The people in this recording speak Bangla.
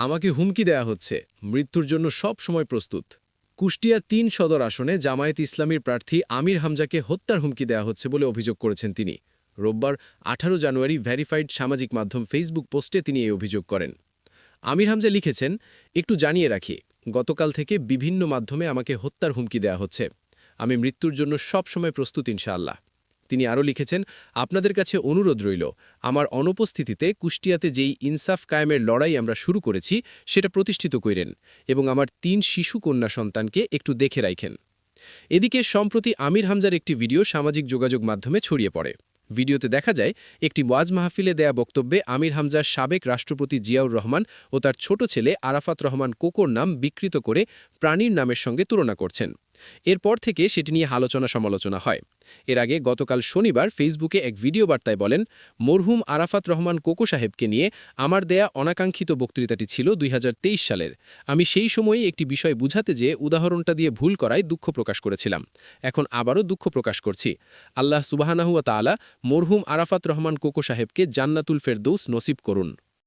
আমাকে হুমকি দেয়া হচ্ছে। মৃত্যুর জন্য সব সময় প্রস্তুত। কুষ্টিয়া তিন সদর আসনে জামায়াত ইসলামীর প্রার্থী আমির হামজাকে হত্যার হুমকি দেয়া হচ্ছে বলে অভিযোগ করেছেন তিনি। রোববার আঠারো জানুয়ারি ভেরিফাইড সামাজিক মাধ্যম ফেসবুক পোস্টে তিনি এই অভিযোগ করেন। আমির হামজা লিখেছেন, একটু জানিয়ে রাখি, গতকাল থেকে বিভিন্ন মাধ্যমে আমাকে হত্যার হুমকি দেয়া হচ্ছে। আমি মৃত্যুর জন্য সব সময় প্রস্তুত ইনশাআল্লাহ। তিনি আরও লিখেছেন, আপনাদের কাছে অনুরোধ রইল, আমার অনুপস্থিতিতে কুষ্টিয়াতে যেই ইনসাফ কায়েমের লড়াই আমরা শুরু করেছি, সেটা প্রতিষ্ঠিত কইরেন এবং আমার তিন শিশু কন্যা সন্তানকে একটু দেখে রাখেন এদিকে সম্প্রতি আমির হামজার একটি ভিডিও সামাজিক যোগাযোগ মাধ্যমে ছড়িয়ে পড়ে। ভিডিওতে দেখা যায়, একটি ওয়াজ মাহফিলে দেয়া বক্তব্যে আমির হামজার সাবেক রাষ্ট্রপতি জিয়াউর রহমান ও তার ছোট ছেলে আরাফাত রহমান কোকোর নাম বিকৃত করে প্রাণীর নামের সঙ্গে তুলনা করছেন। এরপর থেকে সেটি নিয়ে আলোচনা সমালোচনা হয়। এর আগে গতকাল শনিবার ফেসবুকে এক ভিডিও বার্তায় বলেন, মরহুম আরাফাত রহমান কোকো সাহেবকে নিয়ে আমার দেয়া অনাকাঙ্ক্ষিত বক্তৃতাটি ছিল দুই হাজার তেইশ সালের। আমি সেই সময়ই একটি বিষয় বুঝাতে যে উদাহরণটা দিয়ে ভুল করায় দুঃখ প্রকাশ করেছিলাম। এখন আবারও দুঃখ প্রকাশ করছি। আল্লাহ সুবাহানাহুয়া তাআলা মরহুম আরাফাত রহমান কোকো সাহেবকে জান্নাতুল ফেরদৌস নসিব করুন।